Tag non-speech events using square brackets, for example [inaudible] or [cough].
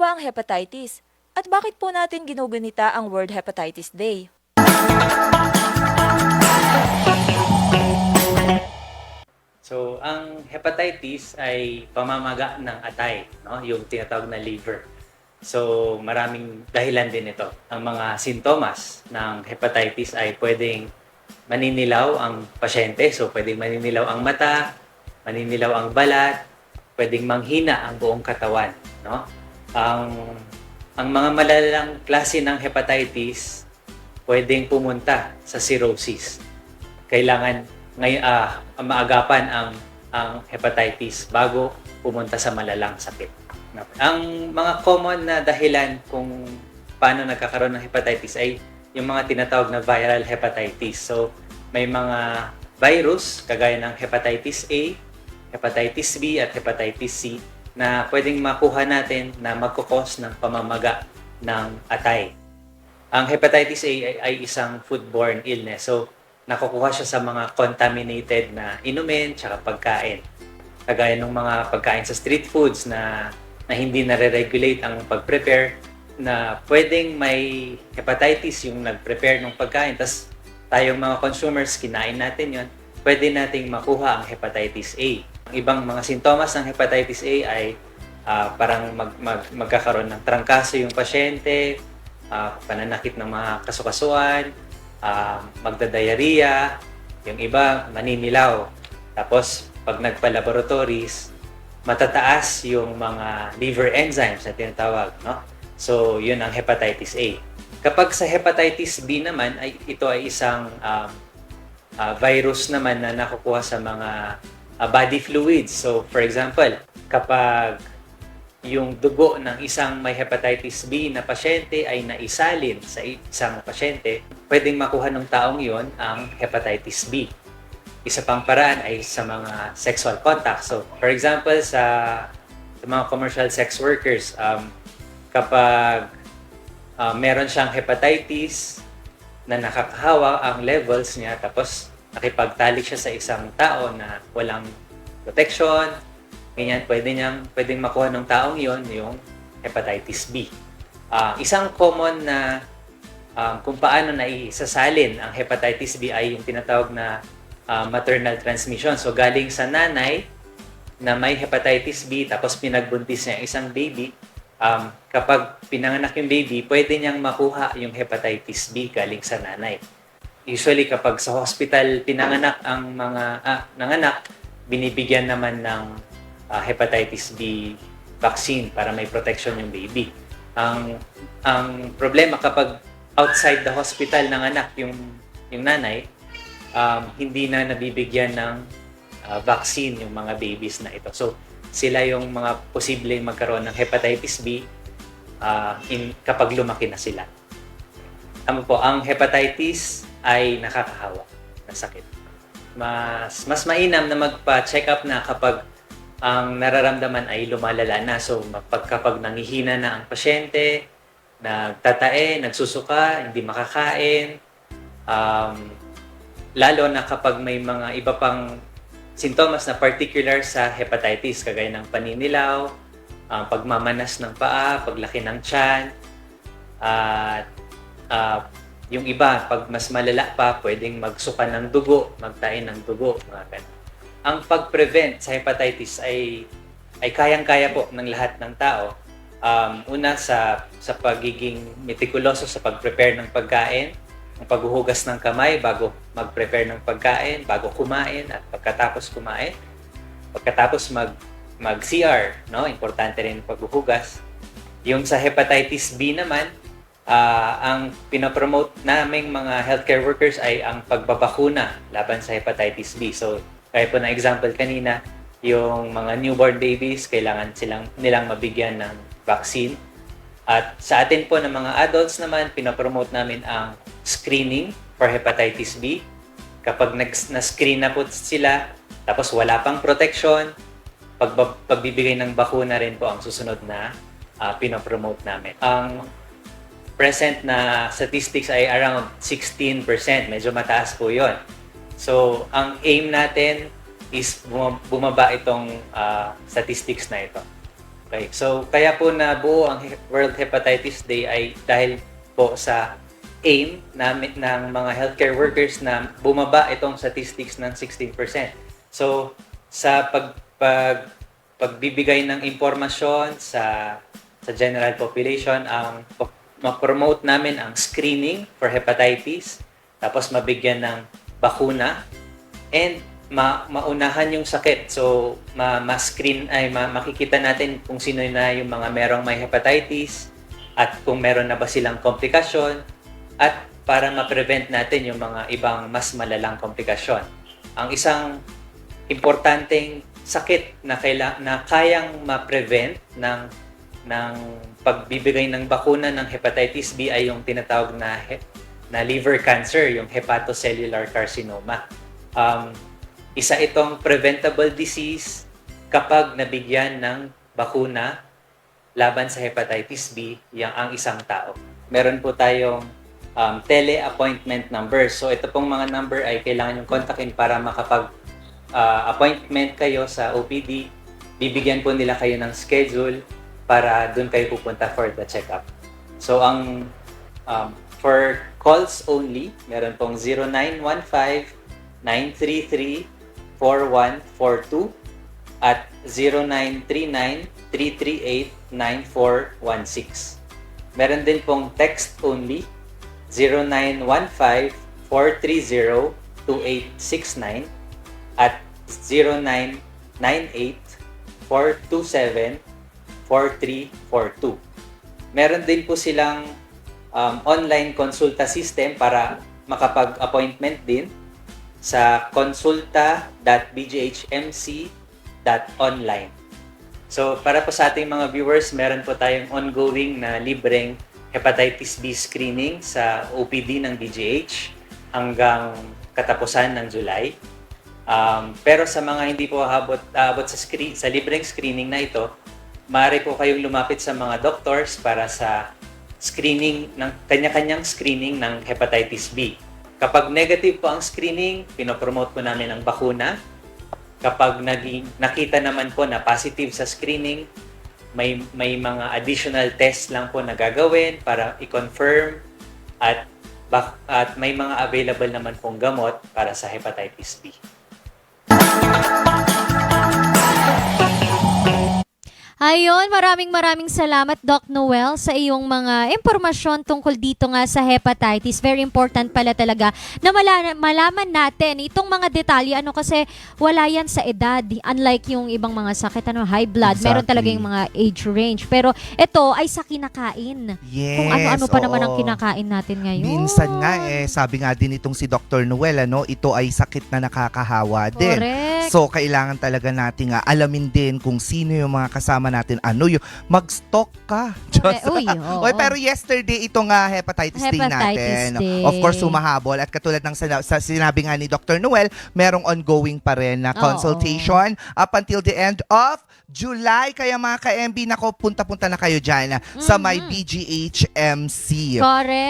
ba ang hepatitis? At bakit po natin ginugunita ang World Hepatitis Day? So, ang hepatitis ay pamamaga ng atay, no? yung tinatawag na liver. So, maraming dahilan din ito. Ang mga sintomas ng hepatitis ay pwedeng maninilaw ang pasyente. So, pwedeng maninilaw ang mata, maninilaw ang balat, pwedeng manghina ang buong katawan. No? Ang, ang mga malalang klase ng hepatitis pwedeng pumunta sa cirrhosis. Kailangan ngay ah, maagapan ang ang hepatitis bago pumunta sa malalang sakit. Ang mga common na dahilan kung paano nagkakaroon ng hepatitis ay yung mga tinatawag na viral hepatitis. So, may mga virus kagaya ng hepatitis A, hepatitis B at hepatitis C na pwedeng makuha natin na magkukos ng pamamaga ng atay. Ang hepatitis A ay, ay isang foodborne illness. So, nakukuha siya sa mga contaminated na inumin tsaka pagkain. Kagaya ng mga pagkain sa street foods na, na hindi nare-regulate ang pag-prepare na pwedeng may hepatitis yung nag-prepare ng pagkain tas tayong mga consumers kinain natin yon pwede nating makuha ang hepatitis A. Ang ibang mga sintomas ng hepatitis A ay ah, parang mag, mag, magkakaroon ng trangkaso yung pasyente, ah, pananakit ng mga kasukasuan, uh, magdadiarrhea, yung iba maninilaw. Tapos pag nagpa-laboratories, matataas yung mga liver enzymes na tinatawag, no? So, yun ang hepatitis A. Kapag sa hepatitis B naman, ay ito ay isang um, uh, virus naman na nakukuha sa mga uh, body fluids. So, for example, kapag yung dugo ng isang may hepatitis B na pasyente ay naisalin sa isang pasyente, pwedeng makuha ng taong yon ang hepatitis B. Isa pang paraan ay sa mga sexual contact. So, for example, sa, sa mga commercial sex workers, um, kapag uh, meron siyang hepatitis na nakakahawa ang levels niya, tapos nakipagtalik siya sa isang tao na walang protection, ganyan, pwede niyang, pwedeng makuha ng taong yon yung hepatitis B. Ah, isang common na um, kung paano na isasalin ang hepatitis B ay yung tinatawag na ah, maternal transmission. So galing sa nanay na may hepatitis B tapos pinagbuntis niya ang isang baby, um, kapag pinanganak yung baby, pwede niyang makuha yung hepatitis B galing sa nanay. Usually kapag sa hospital pinanganak ang mga ah, nanganak, binibigyan naman ng ah, hepatitis B vaccine para may protection yung baby. Ang ang problema kapag outside the hospital ng anak yung yung nanay, um, hindi na nabibigyan ng ah, vaccine yung mga babies na ito. So, sila yung mga posibleng magkaroon ng hepatitis B ah, in, kapag lumaki na sila. Tama po, ang hepatitis ay nakakahawa na sakit. Mas, mas mainam na magpa-check up na kapag ang nararamdaman ay lumalala na. So, pag, kapag nangihina na ang pasyente, nagtatae, nagsusuka, hindi makakain, um, lalo na kapag may mga iba pang sintomas na particular sa hepatitis, kagaya ng paninilaw, ah, pagmamanas ng paa, paglaki ng tiyan, at ah, yung iba, pag mas malala pa, pwedeng magsuka ng dugo, magtain ng dugo, mga ganun. Ang pag-prevent sa hepatitis ay ay kayang-kaya po ng lahat ng tao. Um, una sa sa pagiging meticuloso sa pag-prepare ng pagkain, ang paghuhugas ng kamay bago mag-prepare ng pagkain, bago kumain at pagkatapos kumain. Pagkatapos mag mag-CR, no? Importante rin paghuhugas. Yung sa hepatitis B naman, ah, ang pinapromote naming mga healthcare workers ay ang pagbabakuna laban sa hepatitis B. So, kaya po na example kanina, yung mga newborn babies, kailangan silang nilang mabigyan ng vaccine. At sa atin po ng mga adults naman, pinapromote namin ang screening for hepatitis B. Kapag na-screen na po sila, tapos wala pang protection, pag pagbibigay ng bakuna rin po ang susunod na uh, pinapromote namin. Ang present na statistics ay around 16%. Medyo mataas po yon. So, ang aim natin is buma- bumaba itong ah, statistics na ito. Okay. So, kaya po nabuo ang World Hepatitis Day ay dahil po sa aim namin ng mga healthcare workers na bumaba itong statistics ng 16%. So, sa pag, pag pagbibigay ng impormasyon sa sa general population, ang pa- ma-promote namin ang screening for hepatitis, tapos mabigyan ng bakuna, and ma maunahan yung sakit. So, ma ma-screen ay ma makikita natin kung sino na yung mga merong may hepatitis at kung meron na ba silang komplikasyon at para ma-prevent natin yung mga ibang mas malalang komplikasyon. Ang isang importanteng sakit na kaila, na kayang ma-prevent ng ng pagbibigay ng bakuna ng hepatitis B ay yung tinatawag na he- na liver cancer, yung hepatocellular carcinoma. Um, isa itong preventable disease kapag nabigyan ng bakuna laban sa hepatitis B yang ang isang tao. Meron po tayong um, tele-appointment number. So ito pong mga number ay kailangan yung kontakin para makapag uh, appointment kayo sa OPD. Bibigyan po nila kayo ng schedule para doon kayo pupunta for the checkup. So ang um, for calls only, meron pong 0915-933-4142 at 0939-338-9416. Meron din pong text only 0915-430-2869 at 0998-427-4342. Meron din po silang um, online consulta system para makapag-appointment din sa consulta.bghmc.online. So, para po sa ating mga viewers, meron po tayong ongoing na libreng hepatitis B screening sa OPD ng BGH hanggang katapusan ng July. Um, pero sa mga hindi po aabot, aabot sa, screen, sa libreng screening na ito, maaari po kayong lumapit sa mga doctors para sa screening ng kanya-kanyang screening ng hepatitis B. Kapag negative po ang screening, pinopromote po namin ang bakuna. Kapag naging, nakita naman po na positive sa screening, may may mga additional test lang po na gagawin para i-confirm at at may mga available naman pong gamot para sa hepatitis B. Ayun, maraming maraming salamat Doc Noel sa iyong mga impormasyon tungkol dito nga sa hepatitis. Very important pala talaga na mala- malaman natin itong mga detalye ano kasi wala yan sa edad. Unlike yung ibang mga sakit ano high blood, meron Exactly. talaga yung mga age range. Pero ito ay sa kinakain. Yes. Kung ano-ano pa naman ang oo. kinakain natin ngayon. Minsan nga eh, sabi nga din itong si Dr. Noel, ano, ito ay sakit na nakakahawa din. Correct. So, kailangan talaga natin nga alamin din kung sino yung mga kasama natin. Ano yung mag-stalk ka. [laughs] Diyos. Uy, oo. Oy, pero yesterday ito nga hepatitis, day Hepatitis natin. day. Of course, humahabol. At katulad ng sina- sa sinabi nga ni Dr. Noel, merong ongoing pa rin na Oo. consultation up until the end of July. Kaya mga ka-MB, nako, punta-punta na kayo dyan sa my. BGHMC. Correct.